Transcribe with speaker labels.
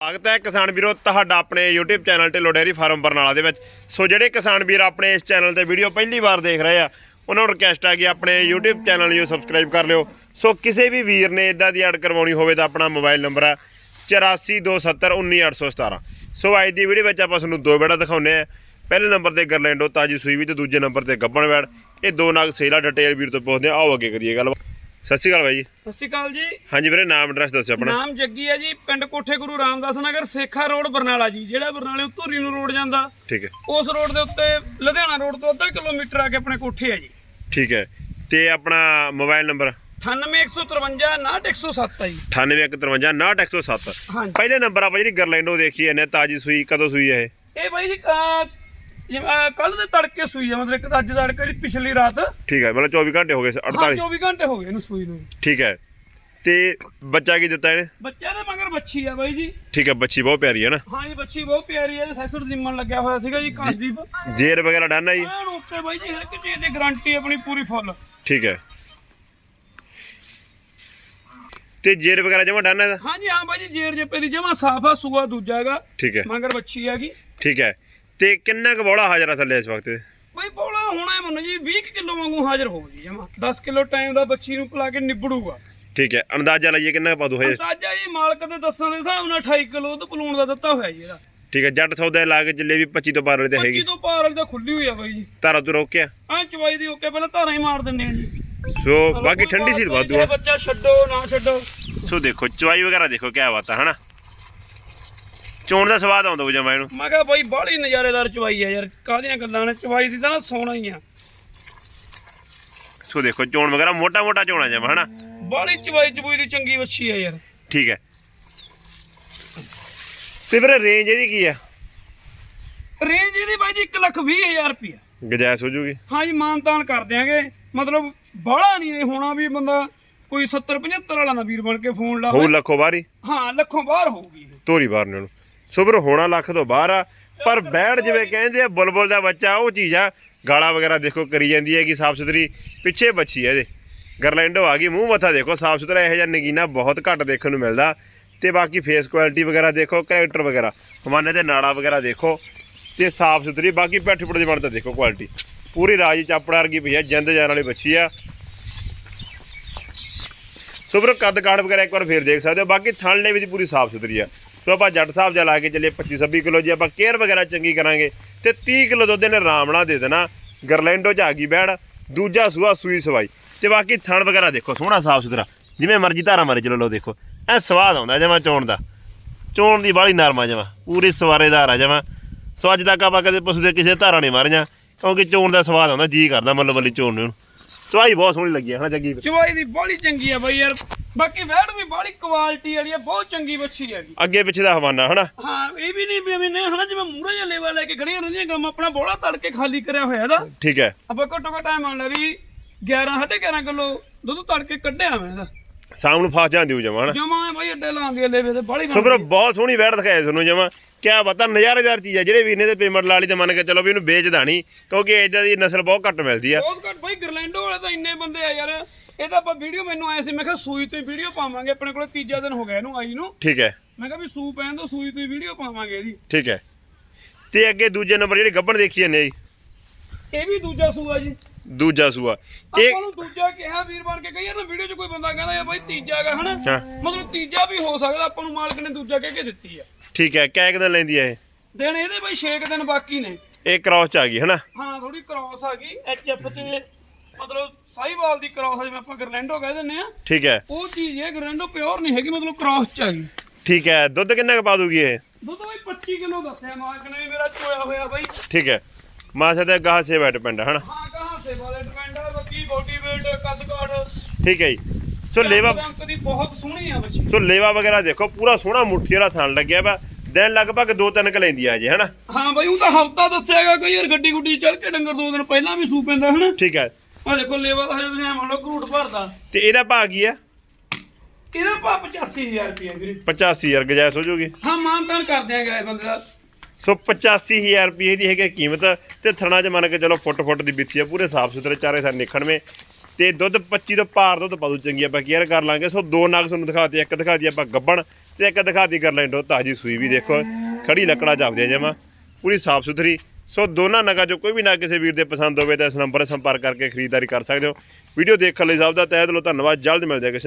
Speaker 1: ਸਵਾਗਤ ਹੈ ਕਿਸਾਨ ਵੀਰੋ ਤੁਹਾਡਾ ਆਪਣੇ YouTube channel Dhillon dairy farm Barnala ਦੇ ਵਿੱਚ। ਸੋ ਜਿਹੜੇ ਕਿਸਾਨ ਵੀਰ ਆਪਣੇ ਇਸ ਚੈਨਲ ਤੇ ਵੀਡੀਓ ਪਹਿਲੀ ਵਾਰ ਦੇਖ ਰਹੇ ਆ, ਉਹਨਾਂ ਨੂੰ ਰਿਕਵੈਸਟ ਆ ਕਿ ਆਪਣੇ YouTube ਚੈਨਲ ਨੂੰ ਸਬਸਕ੍ਰਾਈਬ ਕਰ ਲਿਓ। ਸੋ ਕਿਸੇ ਵੀ ਵੀਰ ਨੇ ਇਦਾਂ ਦੀ ਐਡ ਕਰਵਾਉਣੀ ਹੋਵੇ ਤਾਂ ਆਪਣਾ ਮੋਬਾਈਲ ਨੰਬਰ ਹੈ 8427191817 ਸੋ ਅੱਜ ਦੀ ਵੀਡੀਓ ਵਿੱਚ ਆਪਾਂ ਤੁਹਾਨੂੰ ਦੋ ਬੇੜਾ ਦਿਖਾਉਨੇ ਆ ਪਹਿਲੇ ਨੰਬਰ ਤੇ ਗਰਲੈਂਡੋ ਤਾਜੀ ਸੂਈ ਵੀ ਤੇ ਦੂਜੇ ਨੰਬਰ ਤੇ ਗੱਬਣ ਵੈੜ ਇਹ ਦੋ ਨਾਗ ਸੇਲਾ ਡਿਟੇਲ ਵੀਰ ਤੋਂ ਪੁੱਛਦੇ ਆ ਆਓ ਅੱਗੇ ਕਰੀਏ ਗੱਲ ਸਤਿ ਸ਼੍ਰੀ ਅਕਾਲ ਬਾਈ ਜੀ।
Speaker 2: ਸਤਿ ਸ਼੍ਰੀ ਅਕਾਲ ਜੀ।
Speaker 1: ਹਾਂਜੀ ਵੀਰੇ ਨਾਮ ਐਡਰੈਸ ਦੱਸਿਓ ਆਪਣਾ।
Speaker 2: ਨਾਮ ਜੱਗੀ ਹੈ ਜੀ ਪਿੰਡ ਕੋਠੇ ਗੁਰੂ ਰਾਮਦਾਸ ਨਗਰ ਸੇਖਾ ਰੋਡ ਬਰਨਾਲਾ ਜੀ। ਜਿਹੜਾ ਬਰਨਾਲੇ ਧੂਰੀ ਨੂੰ ਰੋਡ ਜਾਂਦਾ
Speaker 1: ਠੀਕ ਹੈ।
Speaker 2: ਉਸ ਰੋਡ ਦੇ ਉੱਤੇ ਲੁਧਿਆਣਾ ਰੋਡ ਤੋਂ ਅੱਧਾ ਕਿਲੋਮੀਟਰ ਆ ਕੇ ਆਪਣੇ ਕੋਠੇ ਹੈ ਜੀ।
Speaker 1: ਠੀਕ ਹੈ। ਤੇ ਆਪਣਾ ਮੋਬਾਈਲ ਨੰਬਰ?
Speaker 2: 98153 98107 ਹੈ ਜੀ।
Speaker 1: 9853
Speaker 2: ਹਾਂਜੀ।
Speaker 1: ਪਹਿਲੇ ਨੰਬਰ ਆਪਾਂ ਜਿਹੜੀ ਗਰਲੈਂਡੋ ਦੇਖੀ ਇਹਨੇ ਤਾਜੀ ਸੂਈ ਕਦੋਂ ਸੂਈ ਹੈ ਇਹ?
Speaker 2: ਇਹ ਬਾਈ ਜੀ ਕੱਲ ਦੇ ਤੜਕੇ ਸੂਈ ਆ ਮਤਲਬ ਇੱਕ ਤਾਂ ਅੱਜ ਦਾ ਤੜਕੇ ਜਿਹੜੀ ਪਿਛਲੀ ਰਾਤ। ਹਾਂ
Speaker 1: ਠੀਕ ਹੈ ਮਤਲਬ 24 ਘੰਟੇ ਹੋ ਗਏ 48
Speaker 2: 24 ਘੰਟੇ ਹੋ ਗਏ ਇਹਨੂੰ ਸੂਈ ਨੂੰ।
Speaker 1: ਠੀਕ ਹੈ ਤੇ ਬੱਚਾ ਕੀ ਦਿੱਤਾ ਇਹਨੇ?
Speaker 2: ਬੱਚਿਆਂ ਦੇ ਮਗਰ ਬੱਚੀ ਆ ਬਾਈ ਜੀ।
Speaker 1: ਠੀਕ ਹੈ ਬੱਚੀ ਬਹੁਤ ਪਿਆਰੀ ਹੈ ਨਾ।
Speaker 2: ਹਾਂ ਜੀ ਬੱਚੀ ਬਹੁਤ ਪਿਆਰੀ ਹੈ ਸੈਸਰ ਜਿੰਮਣ ਲੱਗਿਆ ਹੋਇਆ ਸੀਗਾ ਜੀ ਕਾਸ਼ਦੀਪ
Speaker 1: ਜੇਰ ਵਗੈਰਾ ਡਾਨਾ ਜੀ।
Speaker 2: ਐਨ ਓਕੇ ਬਾਈ ਜੀ ਹਰ ਇੱਕ ਚੀਜ਼ ਦੀ ਗਾਰੰਟੀ ਆਪਣੀ ਪੂਰੀ ਫੁੱਲ
Speaker 1: ਠੀਕ ਹੈ। ਤੇ ਜੇਰ ਵਗੈਰਾ ਜਮਾ ਡਾਨਾ ਇਹਦਾ?
Speaker 2: ਹਾਂਜੀ ਹਾਂ ਬਾਈ ਜੀ ਜੇਰ ਜੱਪੇ ਦੀ ਜਮਾ ਸਾਫ਼ ਆ ਸੂਆ ਦੂਜਾ ਹੈਗਾ।
Speaker 1: ਠੀਕ ਹੈ।
Speaker 2: ਮਗਰ ਬੱਚੀ ਹੈਗੀ।
Speaker 1: ਠੀਕ ਹੈ ਤੇ ਕਿੰਨਾ ਕੁ ਬੋਲਾ ਹਾਜ਼ਰਾ ਥੱਲੇ ਇਸ ਵਕਤ?
Speaker 2: ਬਾਈ ਬੋਲਾ ਹੋਣਾ ਮੰਨੋ ਜੀ 20 ਕੁ ਕਿਲੋ ਵਾਂਗੂ ਹਾਜ਼ਰ ਹੋਊ ਜੀ ਜਮਾ। 10 ਕਿਲੋ ਟਾਈਮ ਦਾ ਬੱਚੀ ਨੂੰ ਪਿਲਾ ਕੇ ਨਿਬੜੂਗਾ।
Speaker 1: ਠੀਕ ਹੈ ਅੰਦਾਜ਼ਾ ਲਾਈਏ ਕਿੰਨਾ ਪਾ ਦੋ ਹਜੇ?
Speaker 2: ਅੰਦਾਜ਼ਾ ਜੀ ਮਾਲਕ ਦੇ ਦੱਸਣ ਦੇ ਹਿਸਾਬ ਨਾਲ 28 ਕਿਲੋ ਦੁੱਧ ਪਲੂਣ ਦਾ ਦਿੱਤਾ ਹੋਇਆ ਜੀ ਇਹਦਾ।
Speaker 1: ਠੀਕ ਹੈ ਜੱਟ ਸੌਦਾ ਲਾ ਕੇ ਚੱਲੇ ਵੀ 25 ਤੋਂ ਬਾਰ ਵਾਲੇ ਤੇ
Speaker 2: 25
Speaker 1: ਹੈਗੀ
Speaker 2: ਤੋਂ ਪਾਰ ਵਾਲੀ ਤਾਂ ਖੁੱਲੀ ਹੋਈ ਆ ਬਾਈ ਜੀ।
Speaker 1: ਤਾਰਾ ਤੋਂ ਰੋਕਿਆ
Speaker 2: ਐ ਚਵਾਈ ਦੀ ਓਕੇ ਪਹਿਲਾਂ ਧਾਰਾਂ ਹੀ ਮਾਰ ਦਿੰਨੇ ਆ ਜੀ।
Speaker 1: ਸੋ ਬਾਕੀ ਠੰਡੀ ਸੀ ਵਾਧੂ ਆ।
Speaker 2: ਬੱਚਾ ਛੱਡੋ ਨਾ ਛੱਡੋ।
Speaker 1: ਸੋ ਦੇਖੋ ਚਵਾਈ ਵਗੈਰਾ ਦੇਖੋ ਕਿਆ ਬਾਤ ਹੈ ਹਨਾ? ਚੋਣ ਦਾ ਸਵਾਦ ਆਉਂਦਾ ਉਹ ਜਮਾ ਇਹਨੂੰ।
Speaker 2: ਮੈਂ ਕਿਹਾ ਬਾਈ ਬਾਹਲੀ ਨਜ਼ਾਰੇਦਾਰ ਚਵਾਈ ਆ ਯਾਰ ਕਾਹਦੀਆਂ ਗੱਲਾਂ ਨੇ? ਚਵਾਈ ਦੀ ਤਾਂ ਨਾ ਸੋਣਾ ਹੀ ਆ।
Speaker 1: ਸੋ ਦੇਖੋ ਚੋਣ ਵਗੈਰਾ ਮੋਟਾ ਮੋਟਾ ਚੋਣਾ ਜਮਾ ਹਨਾ?
Speaker 2: ਬਾਹਲੀ ਚਵਾਈ ਚਬੂਈ ਦੀ ਚੰਗੀ ਵੱਛੀ ਆ ਯਾਰ।
Speaker 1: ਠੀਕ ਹੈ। ਤੇ ਵੀਰੇ ਰੇਂਜ ਇਹਦੀ ਕੀ ਆ?
Speaker 2: ਰੇਂਜ ਇਹਦੀ ਬਾਈ ਜੀ 1 ਲੱਖ 20 ਹਜ਼ਾਰ
Speaker 1: ਗਜਾਇਸ ਹੋ ਜੂਗੀ।
Speaker 2: ਹਾਂ ਜੀ ਮਾਨਤਾਨ ਕਰ ਦਿਆਂਗੇ। ਮਤਲਬ ਬਾਹਲਾ ਨਹੀਂ ਇਹ ਹੋਣਾ ਵੀ ਬੰਦਾ ਕੋਈ 70 75 ਵਾਲਾ ਨਾ ਵੀਰ ਬਣ ਕੇ ਫੋਨ ਲਾਵੇ
Speaker 1: ਹੋਊ ਲੱਖੋ ਬਾਰੀ
Speaker 2: ਹਾਂ। ਲੱਖੋਂ ਬਾਹਰ ਹੋਊਗੀ ਇਹ।
Speaker 1: ਤੋਰੀ ਬਾਹਰ ਨੇ ਉਹਨੂੰ। ਸੋ ਹੋਣਾ ਲੱਖ ਤੋਂ ਬਾਹਰ ਆ। ਪਰ ਬੈੜ ਜਿਵੇਂ ਕਹਿੰਦੇ ਆ, ਬੁਲਬੁਲ ਦਾ ਬੱਚਾ, ਉਹ ਚੀਜ਼ ਆ, ਗਾਲਾ ਵਗੈਰਾ ਦੇਖੋ ਕਰੀ ਜਾਂਦੀ ਹੈ ਕਿ ਸਾਫ਼ ਸੁਥਰੀ, ਪਿੱਛੇ ਬੱਚੀ ਹੈ ਇਹਦੇ। ਗਰਲੈਂਡੋ ਆ ਗਈ, ਮੂੰਹ ਮੱਥਾ ਦੇਖੋ, ਸਾਫ਼ ਸੁਥਰਾ, ਇਹੋ ਜਿਹਾ ਨਗੀਨਾ ਬਹੁਤ ਘੱਟ ਦੇਖਣ ਨੂੰ ਮਿਲਦਾ। ਤੇ ਬਾਕੀ ਫੇਸ ਕੁਆਲਿਟੀ ਵਗੈਰਾ ਦੇਖੋ ਕੈਰੈਕਟਰ ਵਗੈਰਾ ਹਮਾਨੇ ਤੇ ਨਾੜਾ ਵਗੈਰਾ ਦੇਖੋ, ਤੇ ਸਾਫ਼ ਸੁਥਰੀ, ਬਾਕੀ ਪੈਠ ਪੁੜ ਜਮਣ ਤਾਂ ਦੇਖੋ ਕੁਆਲਿਟੀ ਪੂਰੀ ਰਾਜੀ ਚਾਪੜਾ ਵਰਗੀ ਪਈ ਆ, ਜਿੰਦ ਜਾਨ ਵਾਲੀ ਬੱਚੀ ਆ। ਸੋ ਕੱਦ ਕਾਠ ਵਗੈਰਾ ਇੱਕ ਵਾਰ ਫੇਰ ਦੇਖ ਸਕਦੇ ਹੋ, ਬਾਕੀ ਥਣ ਨੇ ਵੀ ਪੂਰੀ ਸਾਫ਼ ਸੁਥਰੀ ਆ। ਸੋ ਆਪਾਂ ਜੱਟ ਸਾਹਿਬ ਜਾ ਲਾ ਕੇ ਚੱਲੇ 25 26 ਕਿਲੋ ਜੀ, ਆਪਾਂ ਕੇਅਰ ਵਗੈਰਾ ਚੰਗੀ ਕਰਾਂਗੇ ਤੇ 30 ਕਿਲੋ ਦੁੱਧ ਇਹਨੇ ਆਰਾਮ ਨਾਲ ਦੇ ਦੇਣਾ। ਗਰਲੈਂਡੋ ਚ ਆ ਗਈ ਬੈੜ, ਦੂਜਾ ਸੂਆ ਸੂਈ ਸਵਾਈ। ਤੇ ਬਾਕੀ ਥਣ ਵਗੈਰਾ ਦੇਖੋ, ਸੋਹਣਾ ਸਾਫ਼ ਸੁਥਰਾ। ਜਿਵੇਂ ਮਰਜ਼ੀ ਧਾਰਾ ਮਾਰੇ ਚਲੋ ਲੋ ਦੇਖੋ। ਐ ਸਵਾਦ ਆਉਂਦਾ ਜਮਾ ਚੋਣ ਦਾ। ਚੋਣ ਦੀ ਬਾਹਲੀ ਨਰਮਾ ਜਮਾ, ਪੂਰੀ ਸਵਾਰੇਦਾਰ ਆ ਜਮਾ। ਸੋ ਅੱਜ ਤੱਕ ਆਪਾਂ ਕਦੇ ਪੁੱਛਦੇ ਕਿਸੇ ਧਾਰਾ ਨਹੀਂ ਮਾਰੀਆਂ, ਕਿਉਂਕਿ ਚੋਣ ਦਾ ਸਵਾਦ ਆਉਂਦਾ, ਜੀ ਕਰਦਾ ਮੱਲੋ ਮੱਲੀ ਚੋਣ ਨੂੰ। ਚਵਾਈ ਬਹੁਤ ਸੋਹਣੀ ਲੱਗੀ ਹੈ ਹਨਾ ਜੱਗੀ
Speaker 2: ਚਵਾਈ ਦੀ ਬਾਹਲੀ ਚੰਗੀ ਆ ਬਾਈ ਯਾਰ। ਬਾਕੀ ਵੈੜ ਵੀ ਬਾਹਲੀ ਕੁਆਲਿਟੀ ਵਾਲੀ ਆ ਬਹੁਤ ਚੰਗੀ ਵੱਛੀ ਹੈਗੀ।
Speaker 1: ਅੱਗੇ ਪਿੱਛੇ ਦਾ ਹਵਾਨਾ ਹਨਾ?
Speaker 2: ਹਾਂ ਇਹ ਵੀ ਨਹੀਂ ਵੀ ਐਵੇਂ ਨੇ ਹਨਾ ਜਿਵੇਂ ਮੂਹਰੇ ਜਿਹਾ ਲੇਵਾ ਲੈ ਕੇ ਖੜੀਆਂ ਰਹਿੰਦੀਆਂ ਕੰਮ ਆਪਣਾ ਬੋਲਾ ਤੜਕੇ ਖਾਲੀ ਕਰਿਆ ਹੋਇਆ ਇਹਦਾ।
Speaker 1: ਠੀਕ ਹੈ।
Speaker 2: ਆਪਾਂ ਘੱਟੋ ਘੱਟ ਟਾਈਮ ਆਉਣਾ ਵੀ 11 11.5 ਕਿਲੋ ਦੁੱਧ ਤੜਕੇ ਕੱਢਿਆ ਮੈਂ ਇਹਦਾ।
Speaker 1: ਸ਼ਾਮ ਨੂੰ ਫਸ ਜਾਂਦੀ ਹੋ ਜਮਾ ਹਨਾ?
Speaker 2: ਜਮਾ ਹੈ ਬਾਈ ਅੱਡੇ ਲਾਉਂਦੀ ਆ ਲੇਵੇ ਤੇ ਬਾਹਲੀ
Speaker 1: ਸੋ ਵੀਰੋ ਬਹੁਤ ਸੋਹਣੀ ਵੈੜ ਦਿਖਾਇਆ ਤੁਹਾਨੂੰ ਜਮਾ। ਕਿਆ ਪਤਾ ਨਜ਼ਾਰੇਦਾਰ ਚੀਜ਼ ਆ ਜਿਹੜੇ ਵੀਰ ਨੇ ਤੇ ਪੇਮੈਂਟ ਲਾ ਲਈ ਤੇ ਮੰਨ ਕੇ ਚਲੋ ਵੀ ਇਹਨੂੰ ਵੇਚਦਾ ਨਹੀਂ ਕਿਉਂਕਿ ਇਦਾਂ ਦੀ ਨਸਲ ਬਹੁਤ ਘੱਟ ਮਿਲਦੀ ਆ।
Speaker 2: ਬਹੁਤ ਘੱਟ ਬਾਈ ਗਰਲੈਂਡੋ ਵਾਲੇ ਤਾਂ ਇੰਨੇ ਬੰਦੇ ਆ ਯਾਰ। ਇਹ ਤਾਂ ਆਪਾਂ ਵੀਡੀਓ ਮੈਨੂੰ ਆਏ ਸੀ ਮੈਂ ਕਿਹਾ ਸੂਈ ਤੋਂ ਹੀ ਵੀਡੀਓ ਪਾਵਾਂਗੇ ਆਪਣੇ ਕੋਲ ਤੀਜਾ ਦਿਨ ਹੋ ਗਿਆ ਇਹਨੂੰ ਆਈ ਨੂੰ।
Speaker 1: ਠੀਕ ਹੈ।
Speaker 2: ਮੈਂ ਕਿਹਾ ਵੀ ਸੂ ਪੈਣ ਤੋਂ ਸੂਈ ਤੋਂ ਹੀ ਵੀਡੀਓ ਪਾਵਾਂਗੇ ਇਹਦੀ।
Speaker 1: ਠੀਕ ਹੈ। ਤੇ ਅੱਗੇ ਦੂਜੇ ਨੰਬਰ ਜਿਹੜੀ ਗੱਬਣ ਦੇਖੀ ਜਾਂਦੇ ਜੀ।
Speaker 2: ਇਹ ਵੀ ਦੂਜਾ ਸੂਆ ਜੀ।
Speaker 1: ਦੂਜਾ ਸੂਆ ਇਹ
Speaker 2: ਆਪਾਂ ਨੂੰ ਦੂਜਾ ਕਿਹਾ ਵੀਰ ਬਣ ਕੇ ਵਾਰ ਨਾ ਵੀਡੀਓ 'ਚ ਕੋਈ ਬੰਦਾ ਕਹਿੰਦਾ ਯਾ ਬਾਈ ਤੀਜਾ ਹੈਗਾ ਹਨਾ?
Speaker 1: ਹਾਂ।
Speaker 2: ਮਤਲਬ ਤੀਜਾ ਵੀ ਹੋ ਸਕਦਾ ਆਪਾਂ ਨੂੰ ਮਾਲਕ ਨੇ ਦੂਜਾ ਕਹਿ ਕੇ ਦਿੱਤੀ ਆ।
Speaker 1: ਠੀਕ ਹੈ ਕਿਆ ਇੱਕ ਦਿਨ ਲੈਂਦੀ ਆ ਇਹ।
Speaker 2: ਦਿਨ ਇਹਦੇ ਬਾਈ 6 ਦਿਨ ਬਾਕੀ ਨੇ।
Speaker 1: ਇਹ ਕ੍ਰਾਸ ਚ ਆ ਗਈ ਹਨਾ?
Speaker 2: ਹਾਂ ਥੋੜੀ ਕ੍ਰਾਸ ਆ ਗਈ ਐਚਐਫ ਤੇ ਮਤਲਬ ਸਾਈਵਾਲ ਦੀ ਕ੍ਰਾਸ ਜਿਵੇਂ ਆਪਾਂ ਗਰਲੈਂਡੋ ਕਹਿ ਦਿੰਦੇ ਆ।
Speaker 1: ਠੀਕ ਹੈ।
Speaker 2: ਉਹ ਚੀਜ਼ ਹੈ ਗਰਲੈਂਡੋ ਪਿਓਰ ਨਹੀਂ ਹੈਗੀ ਮਤਲਬ ਕ੍ਰਾਸ ਚ ਆ ਗਈ।
Speaker 1: ਠੀਕ ਹੈ ਦੁੱਧ ਕਿੰਨਾ ਕੁ ਪਾ ਦੂਗੀ ਇਹ?
Speaker 2: ਦੁੱਧ ਬਾਈ 25 ਕਿਲੋ ਦੱਸਿਆ ਮਾਲਕ ਨੇ ਮੇਰਾ ਚੋਇਆ ਹੋਇਆ ਬਾਈ।
Speaker 1: ਠੀਕ ਹੈ। ਮਾਸਾ ਤੇ ਗਾਹ ਸੇ ਬੈਠ ਪੈਂਦਾ ਹਨਾ?
Speaker 2: ਹਾਂ ਕਹਾਂ ਸੇ ਵਾਲੇ ਡਿਪੈਂਡ ਬਾਕੀ ਬੋਡੀ weight ਕੱਦ ਕਾਠ।
Speaker 1: ਠੀਕ ਹੈ ਜੀ। ਸੋ ਲੇਵਾ
Speaker 2: ਰੰਗ ਦੀ ਬਹੁਤ ਸੋਹਣੀ ਆ ਬੱਚੀ।
Speaker 1: ਸੋ ਲੇਵਾ ਵਗੈਰਾ ਦੇਖੋ ਪੂਰਾ ਸੋਹਣਾ ਮੁੱਠੀ ਵਾਲਾ ਥਣ ਲੱਗਿਆ ਵਾ। ਦਿਨ ਲਗਭਗ 2-3 ਕ ਲੈਂਦੀ ਆ ਜੇ ਹਨਾ?
Speaker 2: ਹਾਂ ਬਾਈ ਉਹ ਤਾਂ ਹਫਤਾ ਦੱਸਿਆਗਾ ਕਈ ਵਾਰ ਗੱਡੀ ਗੁੱਡੀ ਚੱਲ ਕੇ ਡੰਗਰ ਦੋ ਦਿਨ ਪਹਿਲਾਂ ਵੀ ਸੂ ਪੈਂਦਾ ਹਨਾ?
Speaker 1: ਠੀਕ ਹੈ।
Speaker 2: ਆ ਦੇਖੋ ਲੇਵਾ ਦਾ ਹਜੇ ਤੁਸੀਂ ਮੰਨ ਲਓ ਘਰੂਟ ਭਰਦਾ।
Speaker 1: ਤੇ ਇਹਦਾ ਭਾਅ ਕੀ ਆ?
Speaker 2: ਇਹਦਾ ਭਾ 85000 ਰੁਪਏ ਵੀਰੇ।
Speaker 1: 85000 ਗਜਾਇਸ ਹੋ ਜੂਗੀ
Speaker 2: ਹਾਂ ਮਾਨਤਾਨ ਕਰ ਦਿਆਂਗੇ ਇਹ ਬੰਦੇ ਦਾ।
Speaker 1: ਸੋ 85000 ਰੁਪਏ ਦੀ ਹੈਗੀ ਕੀਮਤ ਤੇ ਥਣਾ ਚ ਮੰਨ ਕੇ ਚਲੋ ਫੁੱਟ ਫੁੱਟ ਦੀ ਬਿੱਤੀ ਆ ਪੂਰੇ ਸਾਫ਼ ਸੁਥਰੇ ਚਾਰੇ ਥਾਂ ਨਿਖਣਵੇਂ। ਤੇ ਦੁੱਧ 25 ਤੋਂ ਪਾਰ ਦੁੱਧ ਪਾਦੂ ਚੰਗੀ ਆਪਾਂ ਕੇਅਰ ਕਰ ਲਾਂਗੇ। ਸੋ ਦੋ ਨਾਗ ਤੁਹਾਨੂੰ ਦਿਖਾਤੇ ਇੱਕ ਦਿਖਾਤੀ ਆਪਾਂ ਗੱਬਣ ਤੇ ਇੱਕ ਦਿਖਾਤੀ ਗਰਲੈਂਡੋ ਤਾਜੀ ਸੂਈ ਵੀ ਦੇਖੋ। ਖੜੀ ਲੱਕੜਾ ਜਾਪਦੀ ਜਮਾ ਪੂਰੀ ਸਾਫ਼ ਸੁਥਰੀ ਸੋ ਦੋਨਾਂ ਨਗਾ ਜੋ ਕੋਈ ਵੀ ਨਾ ਕਿਸੇ ਵੀਰ ਦੇ ਪਸੰਦ ਹੋਵੇ ਤਾਂ ਇਸ ਨੰਬਰ 'ਤੇ ਸੰਪਰਕ ਕਰਕੇ ਖਰੀਦਦਾਰੀ ਕਰ ਸਕਦੇ ਹੋ। ਵੀਡੀਓ ਦੇਖਣ ਲਈ ਸਭ ਦਾ ਤਹਿ ਦਿਲੋਂ ਧੰਨਵਾਦ। ਜਲਦ ਮਿਲਦੇ ਹਾਂ ਕਿਸੇ ਨਵੀਂ